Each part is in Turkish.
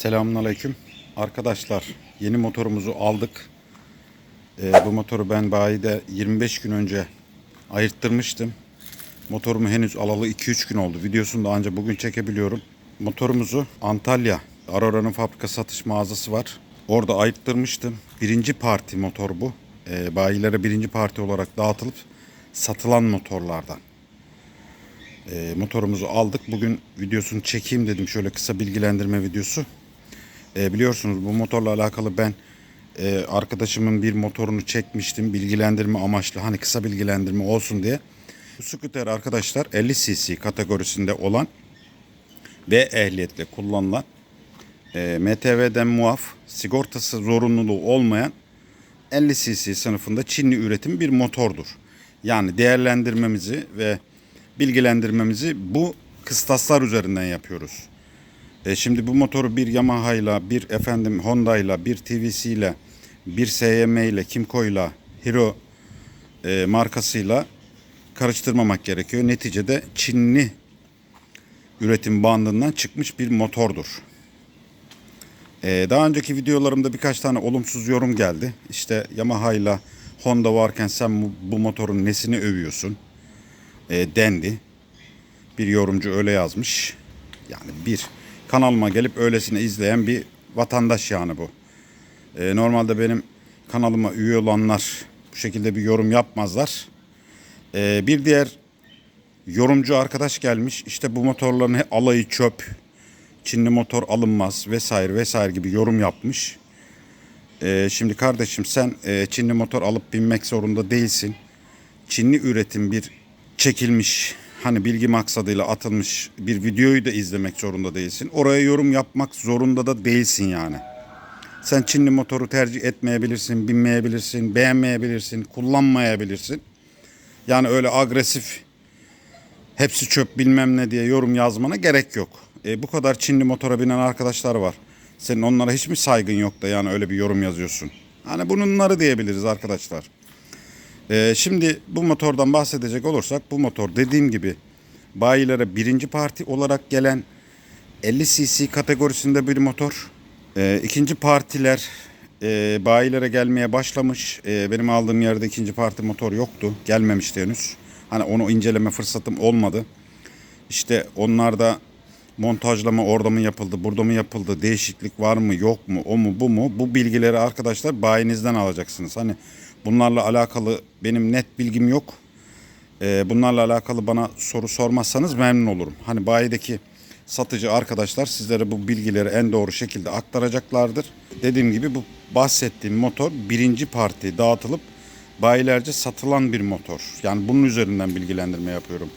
Selamünaleyküm. Arkadaşlar yeni motorumuzu aldık. Ee, bu motoru ben bayide 25 gün önce ayırttırmıştım. Motorumu henüz alalı 2-3 gün oldu. Videosunu da ancak bugün çekebiliyorum. Motorumuzu Antalya Aurora'nın fabrika satış mağazası var. Orada ayırttırmıştım. Birinci parti motor bu. Ee, bayilere birinci parti olarak dağıtılıp satılan motorlardan. Ee, motorumuzu aldık. Bugün videosunu çekeyim dedim. Şöyle kısa bilgilendirme videosu. Ee, biliyorsunuz bu motorla alakalı ben e, arkadaşımın bir motorunu çekmiştim. Bilgilendirme amaçlı. Hani kısa bilgilendirme olsun diye. Bu scooter arkadaşlar 50 cc kategorisinde olan ve ehliyetle kullanılan e, MTV'den muaf sigortası zorunluluğu olmayan 50 cc sınıfında Çinli üretim bir motordur. Yani değerlendirmemizi ve bilgilendirmemizi bu kıstaslar üzerinden yapıyoruz. E şimdi bu motoru bir Yamaha ile, bir efendim Honda ile, bir TVC ile, bir SYM ile, Kimco ile, Hero e, markasıyla karıştırmamak gerekiyor. Neticede Çinli üretim bandından çıkmış bir motordur. Ee, daha önceki videolarımda birkaç tane olumsuz yorum geldi. İşte Yamaha ile Honda varken sen bu, bu motorun nesini övüyorsun? Ee, dendi. Bir yorumcu öyle yazmış. Yani bir kanalıma gelip öylesine izleyen bir vatandaş yani bu. Ee, normalde benim kanalıma üye olanlar bu şekilde bir yorum yapmazlar. Ee, bir diğer yorumcu arkadaş gelmiş. İşte bu motorların alayı çöp. Çinli motor alınmaz vesaire vesaire gibi yorum yapmış. Ee, şimdi kardeşim sen e, Çinli motor alıp binmek zorunda değilsin. Çinli üretim bir çekilmiş hani bilgi maksadıyla atılmış bir videoyu da izlemek zorunda değilsin. Oraya yorum yapmak zorunda da değilsin yani. Sen Çinli motoru tercih etmeyebilirsin, binmeyebilirsin, beğenmeyebilirsin, kullanmayabilirsin. Yani öyle agresif hepsi çöp bilmem ne diye yorum yazmana gerek yok. E, bu kadar Çinli motora binen arkadaşlar var. Senin onlara hiç mi saygın yok da yani öyle bir yorum yazıyorsun? Hani bunları diyebiliriz arkadaşlar. E, şimdi bu motordan bahsedecek olursak bu motor dediğim gibi bayilere birinci parti olarak gelen 50 cc kategorisinde bir motor. E, ikinci partiler e, bayilere gelmeye başlamış. E, benim aldığım yerde ikinci parti motor yoktu. Gelmemişti henüz. Hani onu inceleme fırsatım olmadı. İşte onlarda montajlama orada mı yapıldı, burada mı yapıldı, değişiklik var mı, yok mu, o mu, bu mu? Bu bilgileri arkadaşlar bayinizden alacaksınız. Hani bunlarla alakalı benim net bilgim yok. Ee, bunlarla alakalı bana soru sormazsanız memnun olurum. Hani bayideki satıcı arkadaşlar sizlere bu bilgileri en doğru şekilde aktaracaklardır. Dediğim gibi bu bahsettiğim motor birinci parti dağıtılıp bayilerce satılan bir motor. Yani bunun üzerinden bilgilendirme yapıyorum.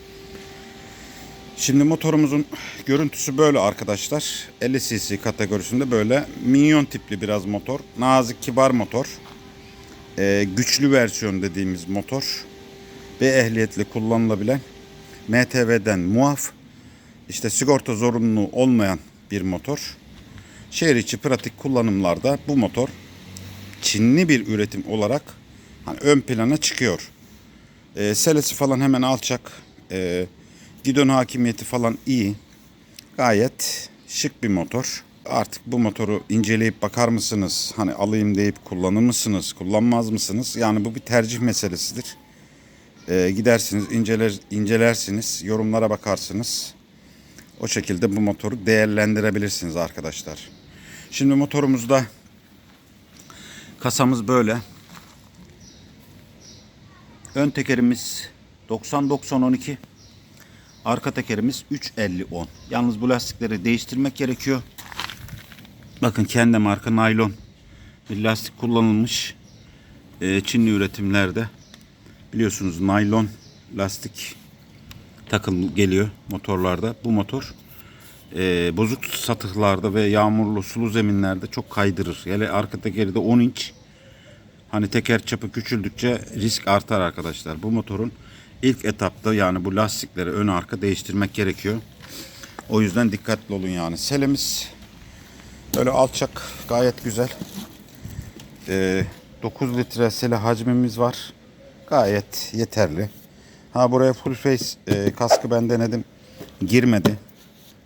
Şimdi motorumuzun görüntüsü böyle arkadaşlar. 50 cc kategorisinde böyle minyon tipli biraz motor. Nazik kibar motor. Ee, güçlü versiyon dediğimiz motor. Ve ehliyetle kullanılabilen MTV'den muaf. İşte sigorta zorunluluğu olmayan bir motor. Şehir içi pratik kullanımlarda bu motor Çinli bir üretim olarak hani ön plana çıkıyor. Ee, selesi falan hemen alçak. Ee, gidon hakimiyeti falan iyi. Gayet şık bir motor. Artık bu motoru inceleyip bakar mısınız? Hani alayım deyip kullanır mısınız? Kullanmaz mısınız? Yani bu bir tercih meselesidir. Ee, gidersiniz, inceler, incelersiniz, yorumlara bakarsınız. O şekilde bu motoru değerlendirebilirsiniz arkadaşlar. Şimdi motorumuzda kasamız böyle. Ön tekerimiz 90-90-12. Arka tekerimiz 350-10. Yalnız bu lastikleri değiştirmek gerekiyor. Bakın kendi marka naylon bir lastik kullanılmış. Ee, Çinli üretimlerde biliyorsunuz naylon lastik takım geliyor motorlarda. Bu motor e, bozuk satıklarda ve yağmurlu sulu zeminlerde çok kaydırır. Hele arka tekeri de 10 inç. Hani teker çapı küçüldükçe risk artar arkadaşlar. Bu motorun ilk etapta yani bu lastikleri ön arka değiştirmek gerekiyor. O yüzden dikkatli olun yani. Selemiz böyle alçak gayet güzel. Ee, 9 litre sele hacmimiz var. Gayet yeterli. Ha buraya full face e, kaskı ben denedim. Girmedi.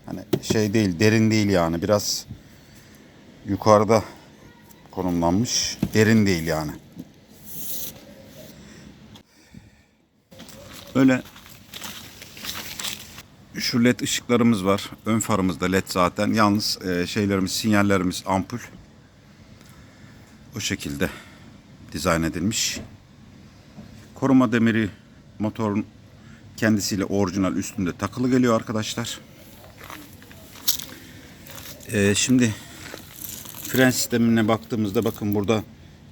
Hani şey değil derin değil yani biraz yukarıda konumlanmış. Derin değil yani. Böyle şu led ışıklarımız var. Ön farımızda led zaten. Yalnız e, şeylerimiz, sinyallerimiz ampul. O şekilde dizayn edilmiş. Koruma demiri motorun kendisiyle orijinal üstünde takılı geliyor arkadaşlar. E, şimdi fren sistemine baktığımızda bakın burada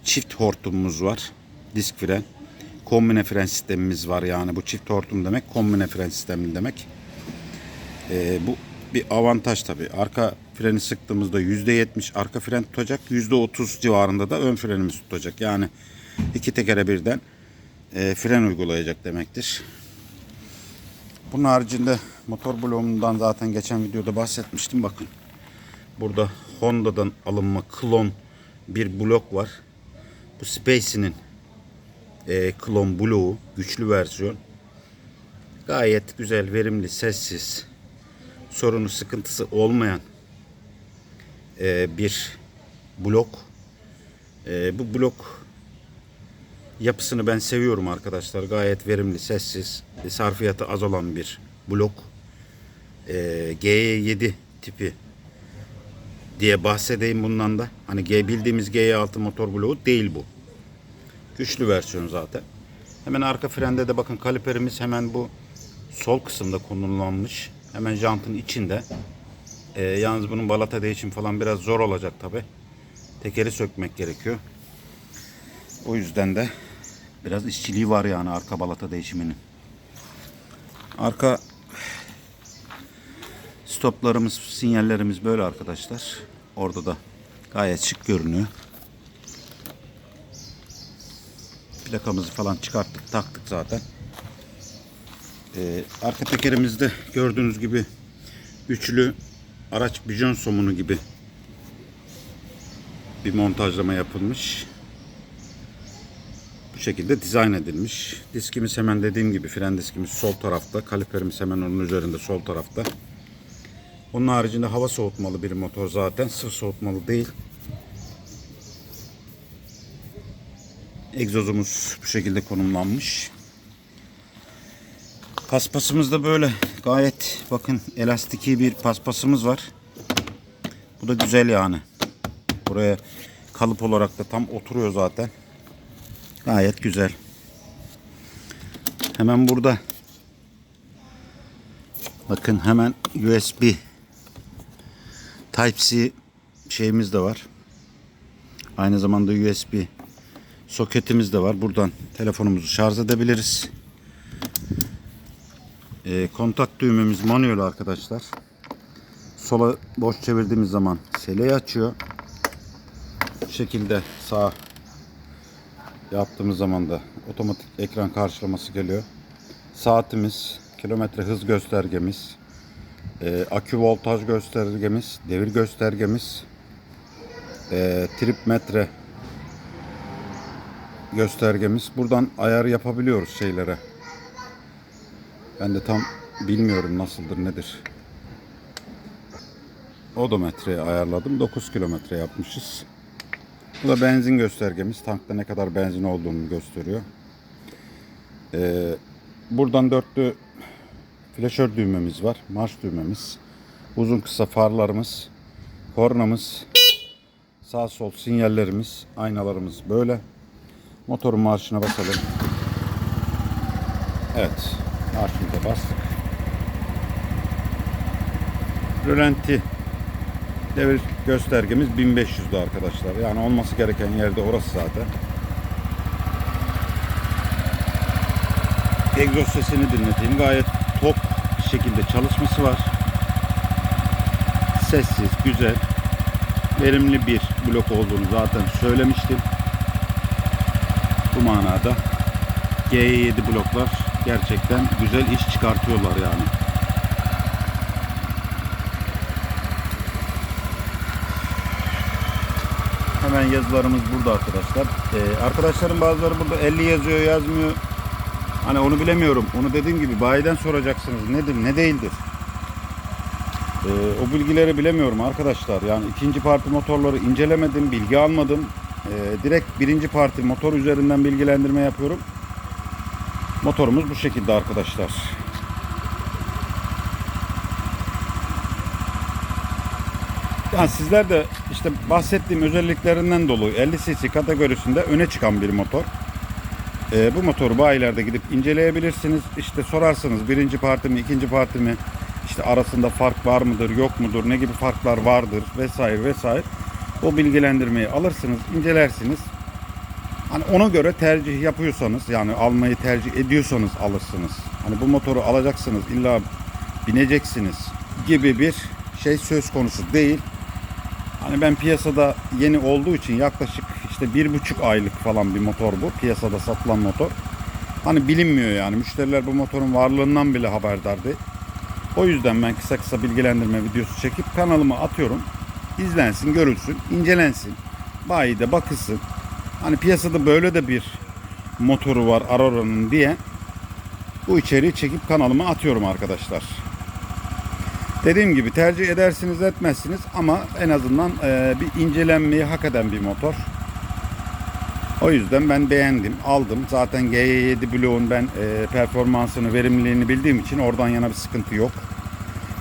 çift hortumumuz var. Disk fren. Kombine fren sistemimiz var yani bu çift hortum demek kombine fren sistemi demek. Ee, bu bir avantaj tabii. Arka freni sıktığımızda %70 arka fren tutacak. %30 civarında da ön frenimiz tutacak. Yani iki tekere birden e, fren uygulayacak demektir. Bunun haricinde motor bloğundan zaten geçen videoda bahsetmiştim. Bakın burada Honda'dan alınma klon bir blok var. Bu Space'inin e, klon bloğu güçlü versiyon. Gayet güzel, verimli, sessiz, sorunu, sıkıntısı olmayan e, bir blok. E, bu blok yapısını ben seviyorum arkadaşlar. Gayet verimli, sessiz, e, sarfiyatı az olan bir blok. E, G7 tipi diye bahsedeyim bundan da. Hani G bildiğimiz G6 motor bloğu değil bu. Güçlü versiyon zaten. Hemen arka frende de bakın kaliperimiz hemen bu sol kısımda konumlanmış. Hemen jantın içinde. Ee, yalnız bunun balata değişim falan biraz zor olacak tabi. Tekeri sökmek gerekiyor. O yüzden de biraz işçiliği var yani arka balata değişiminin. Arka stoplarımız, sinyallerimiz böyle arkadaşlar. Orada da gayet şık görünüyor. Plakamızı falan çıkarttık, taktık zaten. Ee, arka tekerimizde gördüğünüz gibi üçlü araç bijon somunu gibi bir montajlama yapılmış. Bu şekilde dizayn edilmiş. Diskimiz hemen dediğim gibi fren diskimiz sol tarafta. Kaliperimiz hemen onun üzerinde sol tarafta. Onun haricinde hava soğutmalı bir motor zaten. Sıvı soğutmalı değil. Egzozumuz bu şekilde konumlanmış. Paspasımız da böyle gayet bakın elastiki bir paspasımız var. Bu da güzel yani. Buraya kalıp olarak da tam oturuyor zaten. Gayet güzel. Hemen burada bakın hemen USB Type-C şeyimiz de var. Aynı zamanda USB soketimiz de var. Buradan telefonumuzu şarj edebiliriz. E, kontak düğmemiz manuel arkadaşlar. Sola boş çevirdiğimiz zaman seleyi açıyor. Bu şekilde sağ yaptığımız zaman da otomatik ekran karşılaması geliyor. Saatimiz, kilometre hız göstergemiz, e, akü voltaj göstergemiz, devir göstergemiz, e, trip metre göstergemiz. Buradan ayar yapabiliyoruz şeylere. Ben de tam bilmiyorum nasıldır nedir. Odometreyi ayarladım. 9 kilometre yapmışız. Bu da benzin göstergemiz. Tankta ne kadar benzin olduğunu gösteriyor. Ee, buradan dörtlü flaşör düğmemiz var. Marş düğmemiz. Uzun kısa farlarımız. Kornamız. Sağ sol sinyallerimiz. Aynalarımız böyle. Motorun marşına basalım. Evet. Marşımıza bastık. Rölanti devir göstergemiz 1500'dü arkadaşlar. Yani olması gereken yerde orası zaten. Egzoz sesini dinleteyim. Gayet top şekilde çalışması var. Sessiz, güzel, verimli bir blok olduğunu zaten söylemiştim. Bu manada G7 bloklar gerçekten güzel iş çıkartıyorlar yani. Hemen yazılarımız burada arkadaşlar. Ee, arkadaşların bazıları burada 50 yazıyor yazmıyor. Hani onu bilemiyorum. Onu dediğim gibi bayiden soracaksınız. Nedir ne değildir. Ee, o bilgileri bilemiyorum arkadaşlar. Yani ikinci parti motorları incelemedim, bilgi almadım. Ee, direkt birinci parti motor üzerinden bilgilendirme yapıyorum. Motorumuz bu şekilde arkadaşlar. Yani sizler de işte bahsettiğim özelliklerinden dolayı 50 cc kategorisinde öne çıkan bir motor. Ee, bu motoru bayilerde gidip inceleyebilirsiniz. İşte sorarsınız birinci parti mi, ikinci parti mi, işte arasında fark var mıdır, yok mudur, ne gibi farklar vardır vesaire vesaire. O bilgilendirmeyi alırsınız, incelersiniz. Hani ona göre tercih yapıyorsanız yani almayı tercih ediyorsanız alırsınız. Hani bu motoru alacaksınız illa bineceksiniz gibi bir şey söz konusu değil. Hani ben piyasada yeni olduğu için yaklaşık işte bir buçuk aylık falan bir motor bu. Piyasada satılan motor. Hani bilinmiyor yani. Müşteriler bu motorun varlığından bile haberdar değil. O yüzden ben kısa kısa bilgilendirme videosu çekip kanalıma atıyorum. İzlensin, görülsün, incelensin. Bayide bakılsın. Hani piyasada böyle de bir motoru var Aurora'nın diye bu içeriği çekip kanalıma atıyorum arkadaşlar. Dediğim gibi tercih edersiniz etmezsiniz ama en azından e, bir incelenmeyi hak eden bir motor. O yüzden ben beğendim, aldım. Zaten GY7 bloğun ben e, performansını, verimliliğini bildiğim için oradan yana bir sıkıntı yok.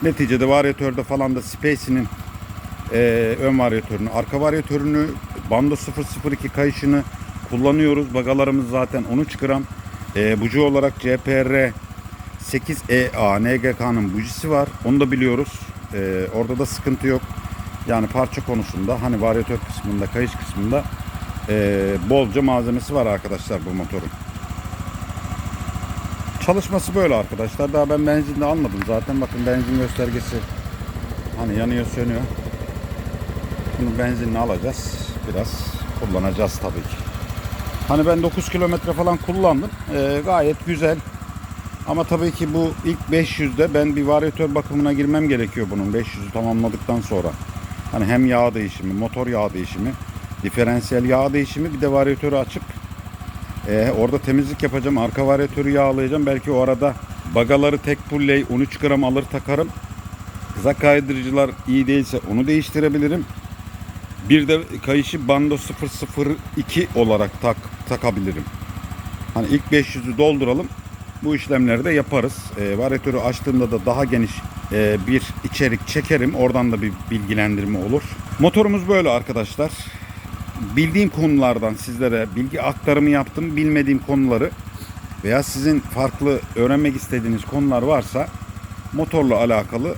Neticede varyatörde falan da Space'inin e, ön varyatörünü, arka varyatörünü, Bando 002 kayışını kullanıyoruz. Bagalarımız zaten 13 gram. E, buji olarak CPR 8EA NGK'nın bujisi var. Onu da biliyoruz. E, orada da sıkıntı yok. Yani parça konusunda hani varyatör kısmında, kayış kısmında e, bolca malzemesi var arkadaşlar bu motorun. Çalışması böyle arkadaşlar. Daha ben benzinli almadım zaten. Bakın benzin göstergesi hani yanıyor sönüyor. Bunu benzinle alacağız. Biraz kullanacağız tabii ki. Hani ben 9 kilometre falan kullandım. Ee, gayet güzel. Ama tabii ki bu ilk 500'de ben bir varyatör bakımına girmem gerekiyor bunun 500'ü tamamladıktan sonra. Hani hem yağ değişimi, motor yağ değişimi, diferansiyel yağ değişimi bir de varyatörü açıp ee, orada temizlik yapacağım. Arka varyatörü yağlayacağım. Belki o arada bagaları tek pulley 13 gram alır takarım. Kıza kaydırıcılar iyi değilse onu değiştirebilirim. Bir de kayışı bando 002 olarak tak, takabilirim. Hani ilk 500'ü dolduralım. Bu işlemleri de yaparız. E, varyatörü açtığımda da daha geniş e, bir içerik çekerim. Oradan da bir bilgilendirme olur. Motorumuz böyle arkadaşlar. Bildiğim konulardan sizlere bilgi aktarımı yaptım. Bilmediğim konuları veya sizin farklı öğrenmek istediğiniz konular varsa motorla alakalı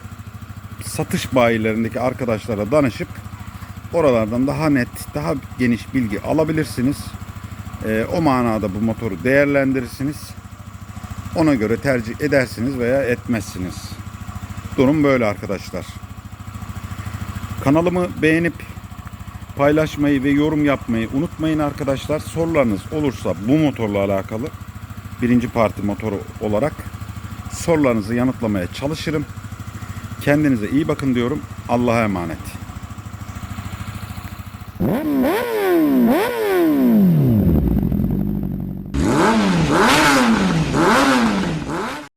satış bayilerindeki arkadaşlara danışıp oralardan daha net, daha geniş bilgi alabilirsiniz. Ee, o manada bu motoru değerlendirirsiniz. Ona göre tercih edersiniz veya etmezsiniz. Durum böyle arkadaşlar. Kanalımı beğenip paylaşmayı ve yorum yapmayı unutmayın arkadaşlar. Sorularınız olursa bu motorla alakalı birinci parti motoru olarak sorularınızı yanıtlamaya çalışırım. Kendinize iyi bakın diyorum. Allah'a emanet. Mm-hmm.